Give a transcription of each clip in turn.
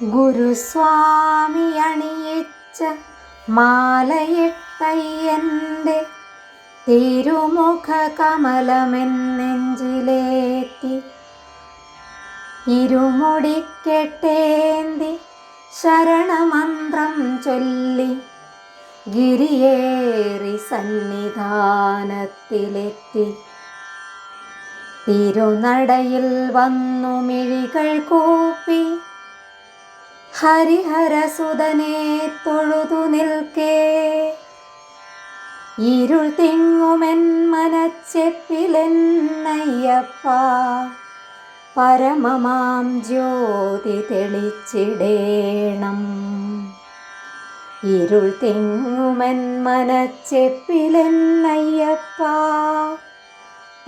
ഗുരുസ്വാമി അണിയിച്ച മാലയിട്ടയ്യന്റെ തിരുമുഖ കമലമെന്നെഞ്ചിലേത്തി ഇരുമുടിക്കെട്ടേന്തി ശരണമന്ത്രം ചൊല്ലി ഗിരിയേറി സന്നിധാനത്തിലെത്തി. തിരുനടയിൽ വന്നു മിഴികൾ കൂപ്പി ഹരിഹരസുതനെ തൊഴുതു നിൽക്കേ. ഇരുൾ തിങ്ങുമെൻ മനച്ചെപ്പിലെന്നയ്യപ്പ. പരമമാം ജ്യോതി തെളിച്ചിടേണം. ഇരുൾ തിങ്ങുമെൻ മനച്ചെപ്പിലെന്നയ്യപ്പ.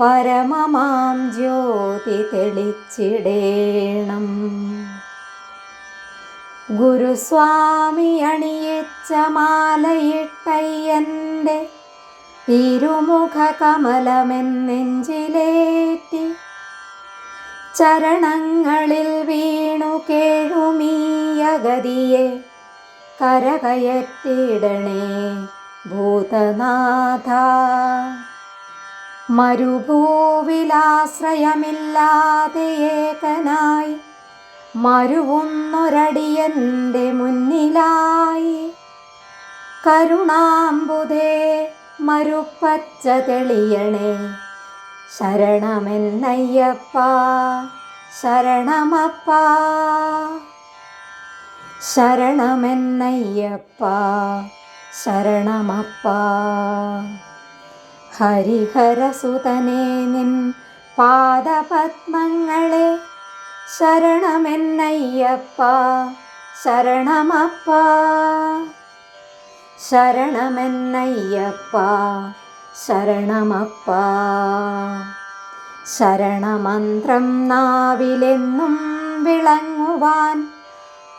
പരമമാം ജ്യോതി തെളിച്ചിടേണം. ഗുരുസ്വാമി അണിയിച്ച മാലയിട്ടയ്യന്റെ തിരുമുഖ കമലമെന്നെഞ്ചിലേറ്റി ചരണങ്ങളിൽ വീണു കേഴുമീയഗതിയെ കരകയറ്റിടണേ ഭൂതനാഥ. മരുഭൂവിലാശ്രയമില്ലാതെ ഏകനായി മരുവുന്നൊരടിയന്റെ മുന്നിലായി കരുണാമ്പുതേ മരുപ്പച്ച തെളിയണേ. ശരണമെന്നയ്യപ്പ ശരണമപ്പ. ശരണമെന്നയ്യപ്പ ശരണമപ്പ. ഹരിഹരസുതനേ നിൻ പാദപത്മങ്ങളെ ശരണമെന്നയ്യപ്പ. ശരണമപ്പ. ശരണമെന്നയ്യപ്പ. ശരണമപ്പ. ശരണമന്ത്രം നാവിലെന്നും വിളങ്ങുവാൻ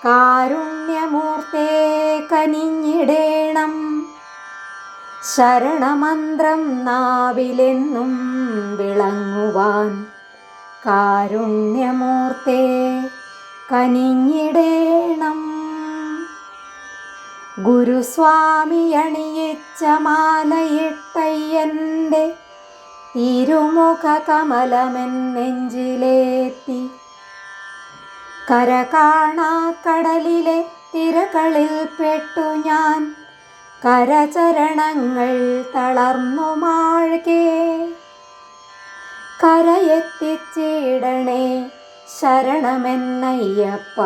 കാരുണ്യമൂർത്തേ കനിഞ്ഞിടേണം. ശരണമന്ത്രം നാവിലെന്നും വിളങ്ങുവാൻ കാരുണ്യമൂർത്തേ കനിഞ്ഞിടേണം. ഗുരുസ്വാമി അണിയിച്ച മാലയിട്ടയ്യന്റെ തിരുമുഖ കമലമെന്നെഞ്ചിലേത്തി കര കാണാ കടലിലെ തിരകളിൽ പെട്ടു ഞാൻ. കരചരണങ്ങൾ തളർന്നു മാഴ്കേ. കരയെത്തിച്ചിടണേ ശരണമെന്നയ്യപ്പ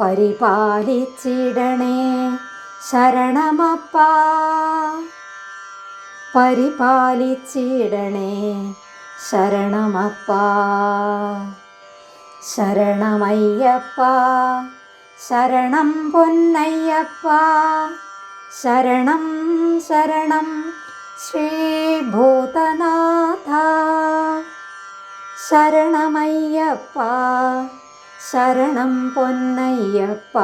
പരിപാലിച്ചിടണേ ശരണമപ്പ. പരിപാലിച്ചിടണേ ശരണമപ്പ. ശരണമയ്യപ്പ ശരണം പൊന്നയ്യപ്പ ശരണം ശരണം ശ്രീഭൂതനാഥ ശരണമയ്യപ്പ ശരണം പൊന്നയ്യപ്പ.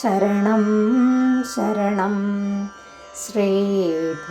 ശരണം ശരണം ശ്രീഭൂതനാഥ